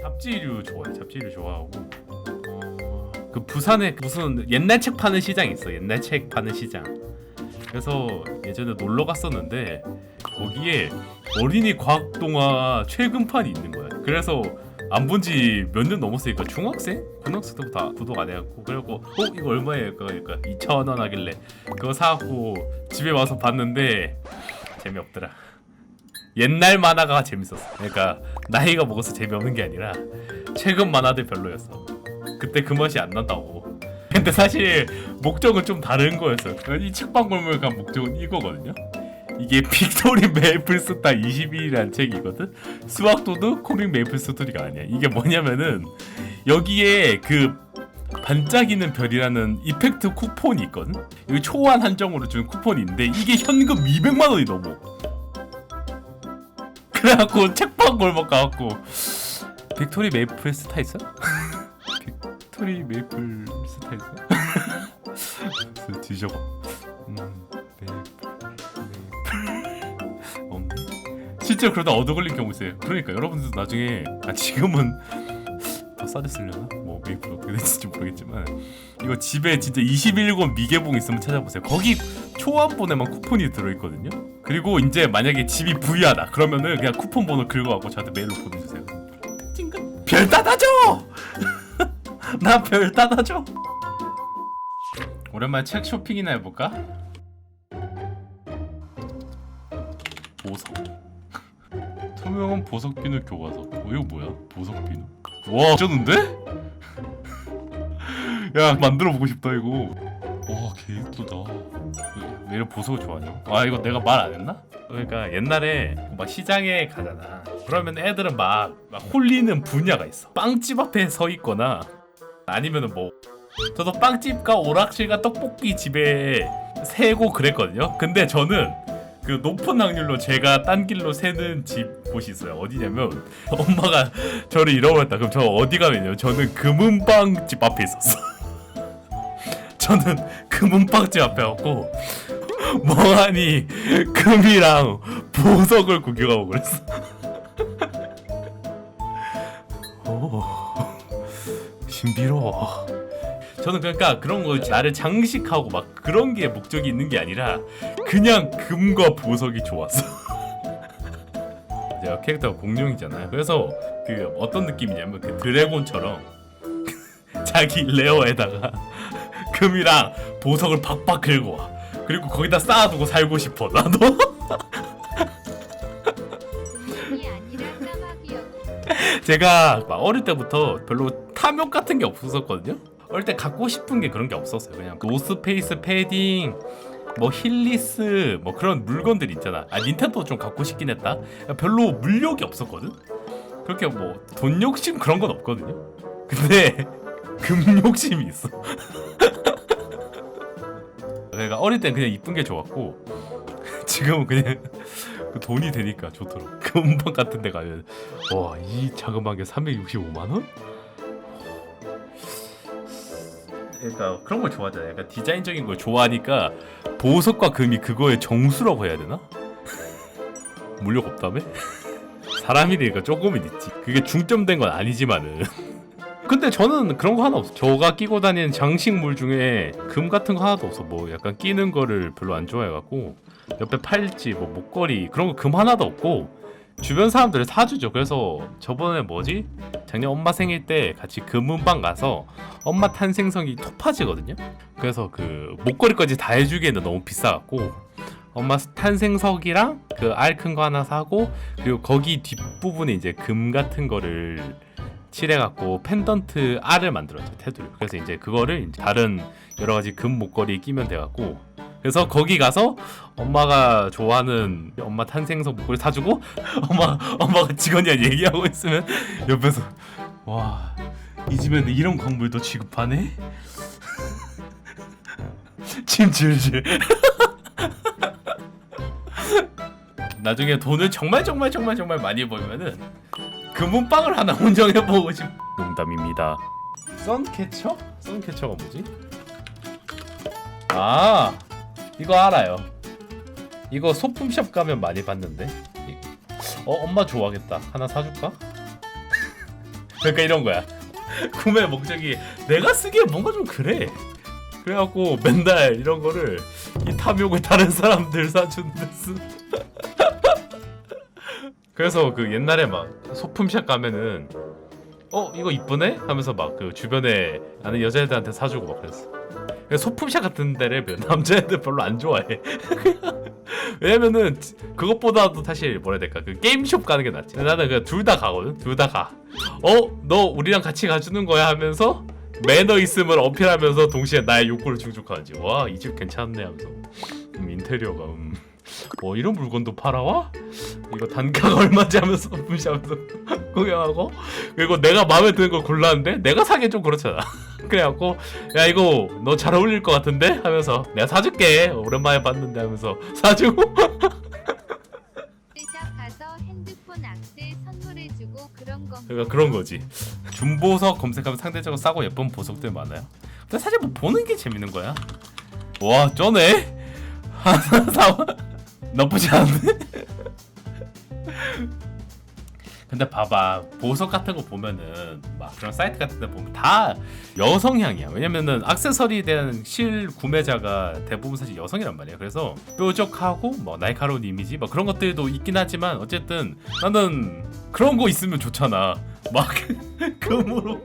잡지류 좋아해. 잡지류 좋아하고. 어, 그 부산에 무슨 옛날 책 파는 시장 있어. 옛날 책 파는 시장. 그래서 예전에 놀러 갔었는데 거기에 어린이 과학 동화 최근판이 있는 거야. 그래서 안 본 지 몇 년 넘었으니까 중학생? 고등학생 때부터 다 구독 안 해갖고 그래갖고 어 이거 얼마예요? 그러니까 2천 원 하길래 그거 사갖고 집에 와서 봤는데 재미없더라. 옛날 만화가 재밌었어. 그러니까 나이가 먹어서 재미없는 게 아니라 최근 만화들 별로였어. 그때 그 맛이 안 난다고. 근데 사실 목적은 좀 다른 거였어요. 이 책방골목에 간 목적은 이거거든요. 이게 빅토리 메이플 스타 21이라는 책이거든. 수학도도 코믹 메이플 스토리가 아니야. 이게 뭐냐면은 여기에 그 반짝이는 별이라는 이펙트 쿠폰이 있거든. 이거 초안 한정으로 준 쿠폰이 있는데 이게 현금 200만 원이 넘어. 그래갖고 책방 골목 가갖고 빅토리 메이플 스타 있어? 빅토리 메이플 스타 있어? 그래서 뒤져봐. 음, 메이플, 메이플 없네. 실제로 그러다 얻어 걸린 경우 있어요. 그러니까 여러분들도 나중에 아 지금은 더 싸졌으려나? 어떻게 될지 좀 모르겠지만 이거 집에 진짜 21권 미개봉 있으면 찾아보세요. 거기 초안본에만 쿠폰이 들어있거든요. 그리고 이제 만약에 집이 부유하다 그러면은 그냥 쿠폰 번호 긁어갖고 저한테 메일로 보내주세요. 찡긋 별 따다줘. 나 별 따다줘. 오랜만에 책 쇼핑이나 해볼까? 보석. 투명한 보석 비누 교과서. 어, 이거 뭐야? 보석 비누. 와, 미쳤는데? 야, 만들어 보고 싶다 이거. 와, 개 예쁘다. 왜, 왜 이렇게 보석을 좋아하냐? 아, 이거 내가 말 안 했나? 그러니까 옛날에 막 시장에 가잖아. 그러면 애들은 막, 막 홀리는 분야가 있어. 빵집 앞에 서 있거나 아니면은 뭐 저도 빵집과 오락실과 떡볶이 집에 세고 그랬거든요. 근데 저는 그 높은 확률로 제가 딴 길로 새는 집 곳이 있어요. 어디냐면 엄마가 저를 잃어버렸다. 그럼 저 어디 가면요? 저는 금은빵 집 앞에 있었어. 저는 금은빵 집 앞에 왔고 멍하니 금이랑 보석을 구경하고 그랬어. 오, 신비로워. 저는 그러니까 그런 거 나를 장식하고 막 그런 게 목적이 있는 게 아니라 그냥 금과 보석이 좋았어. 제가 캐릭터가 공룡이잖아요. 그래서 그 어떤 느낌이냐면 그 드래곤처럼 자기 레어에다가 금이랑 보석을 박박 긁어 와. 그리고 거기다 쌓아두고 살고 싶어 나도. 제가 막 어릴 때부터 별로 탐욕 같은 게 없었거든요. 어릴 때 갖고 싶은 게 그런 게 없었어요. 그냥 노스페이스 패딩, 뭐 힐리스, 뭐 그런 물건들 있잖아. 아 닌텐도 좀 갖고 싶긴 했다. 별로 물욕이 없었거든. 그렇게 뭐 돈 욕심 그런 건 없거든요. 근데 금 욕심이 있어. 그러니까 어릴 땐 그냥 이쁜 게 좋았고 지금은 그냥 그 돈이 되니까 좋더라고. 금방 같은 데 가면 와, 이 자그마한 게 365만 원? 그러니까 그런 걸 좋아하잖아요. 약간 디자인적인 걸 좋아하니까 보석과 금이 그거의 정수라고 해야 되나? 물력 없다며? 사람이니까 조금은 있지. 그게 중점된 건 아니지만은. 근데 저는 그런 거 하나 없어. 저가 끼고 다니는 장식물 중에 금 같은 거 하나도 없어. 뭐 약간 끼는 거를 별로 안 좋아해갖고 옆에 팔찌, 뭐 목걸이 그런 거 금 하나도 없고 주변 사람들을 사주죠. 그래서 저번에 뭐지? 작년 엄마 생일 때 같이 금은방 가서 엄마 탄생석이 토파지거든요. 그래서 그 목걸이까지 다 해주기에는 너무 비싸갖고 엄마 탄생석이랑 그 알 큰 거 하나 사고 그리고 거기 뒷부분에 이제 금 같은 거를 칠해갖고 펜던트 알을 만들었죠 테두리. 그래서 이제 그거를 이제 다른 여러 가지 금 목걸이 끼면 돼갖고 그래서 거기 가서 엄마가 좋아하는 엄마 탄생석 목걸이 사주고 엄마 엄마가 직원이랑 얘기하고 있으면 옆에서 와 이 집에는 이런 광물도 취급하네. 침 질질. 나중에 돈을 정말 정말 정말 정말 많이 벌면은 금은빵을 하나 운영해보고 싶. 농담입니다. 선캐쳐? 선캐쳐가 뭐지? 아 이거 알아요. 이거 소품샵 가면 많이 봤는데. 이- 어 엄마 좋아하겠다. 하나 사줄까? 그러니까 이런 거야. 구매 목적이 내가 쓰기에 뭔가 좀 그래. 그래갖고 맨날 이런 거를 이 탐욕을 다른 사람들 데 쓰. 그래서 그 옛날에 막 소품샵 가면은 어 이거 이쁘네 하면서 막 그 주변에 아는 여자애들한테 사주고 막 그랬어. 소품샵 같은 데를 남자애들 별로 안 좋아해. 왜냐면은 그것보다도 사실 뭐라 해야 될까 그 게임숍 가는 게 낫지. 나는 그둘다 가거든. 둘 다 가. 어 너 우리랑 같이 가주는 거야 하면서 매너 있음을 어필하면서 동시에 나의 욕구를 충족하지. 와 이 집 괜찮네 하면서 음, 인테리어가 음. 어 이런 물건도 팔아와? 이거 단가가 얼마지 하면서 무시하면서 구경하고? 그리고 내가 마음에 드는 걸 골랐는데 내가 사기엔 좀 그렇잖아. 그래갖고 야 이거 너 잘 어울릴 것 같은데? 하면서 내가 사줄게. 오랜만에 봤는데 하면서 사주고. 그러니까 그런 거지. 준보석 검색하면 상대적으로 싸고 예쁜 보석들 많아요. 근데 사실 뭐 보는 게 재밌는 거야. 와 쩌네? 하나 사 나쁘지 않네 근데 봐봐. 보석 같은 거 보면은 막 그런 사이트 같은 데 보면 다 여성향이야. 왜냐면은 액세서리에 대한 실 구매자가 대부분 사실 여성이란 말이야. 그래서 뾰족하고 뭐 날카로운 이미지 뭐 그런 것들도 있긴 하지만 어쨌든 나는 그런 거 있으면 좋잖아. 막 금으로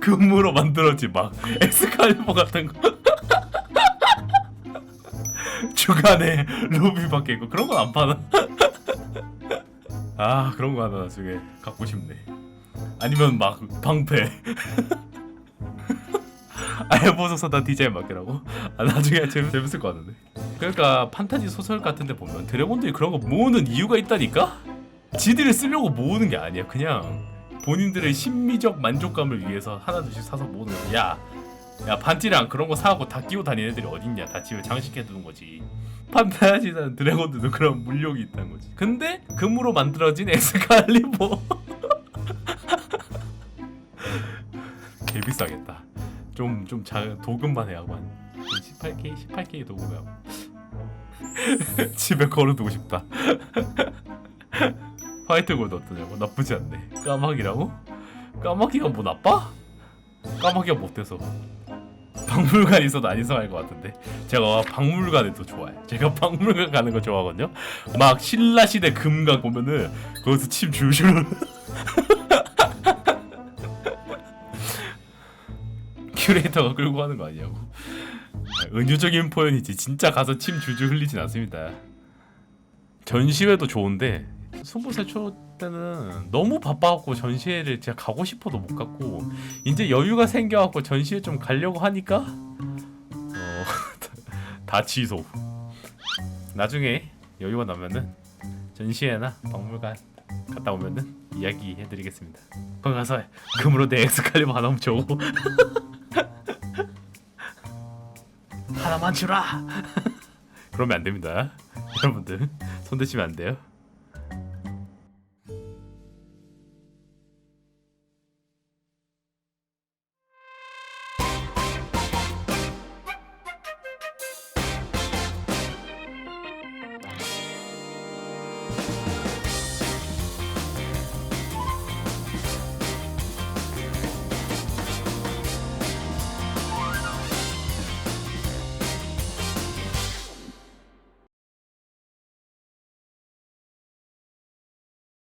금으로 만들어진 막 엑스칼리버 같은 거 주간에 루비 밖에 있고 그런 건 안 파나 아 그런 거 하나 나중에 갖고 싶네. 아니면 막 방패. 아예 보석서 다 디자인 맡기라고? 아 나중에 재밌, 재밌을 것 같은데. 그러니까 판타지 소설 같은 데 보면 드래곤들이 그런 거 모으는 이유가 있다니까? 지들을 쓰려고 모으는 게 아니야. 그냥 본인들의 심미적 만족감을 위해서 하나둘씩 사서 모으는 거야 야 반지랑 그런 거 사갖고 다 끼고 다니는 애들이 어딨냐? 다 집에 장식해 두는 거지. 판타지는 드래곤들도 그런 물욕이 있다는 거지. 근데 금으로 만들어진 엑스칼리버. 개 비싸겠다. 좀 좀 도금만 해하고 한 18K 18K 도금하고. 집에 걸어두고 싶다. 화이트 골드 어떠냐고? 나쁘지 않네. 까마귀라고? 까마귀가 뭐 나빠? 까마귀가 못 돼서 박물관 있어도 안 이상할 것 같은데. 제가 박물관을 더 좋아해. 제가 박물관 가는 거 좋아하거든요. 막 신라시대 금강 보면은 거기서 침 줄줄. 큐레이터가 끌고 가는 거 아니냐고. 은유적인 표현이지. 진짜 가서 침 줄줄 흘리진 않습니다. 전시회도 좋은데 승부세초 때는 너무 바빠갖고 전시회를 제가 가고 싶어도 못 갔고 이제 여유가 생겨갖고 전시회 좀 가려고 하니까 어, 다 취소. 나중에 여유가 나면은 전시회나 박물관 갔다 오면은 이야기 해드리겠습니다. 거기 가서 금으로 내 엑스칼리버 하나 훔쳐오고 하나만 주라. 그러면 안 됩니다. 여러분들 손 대시면 안 돼요.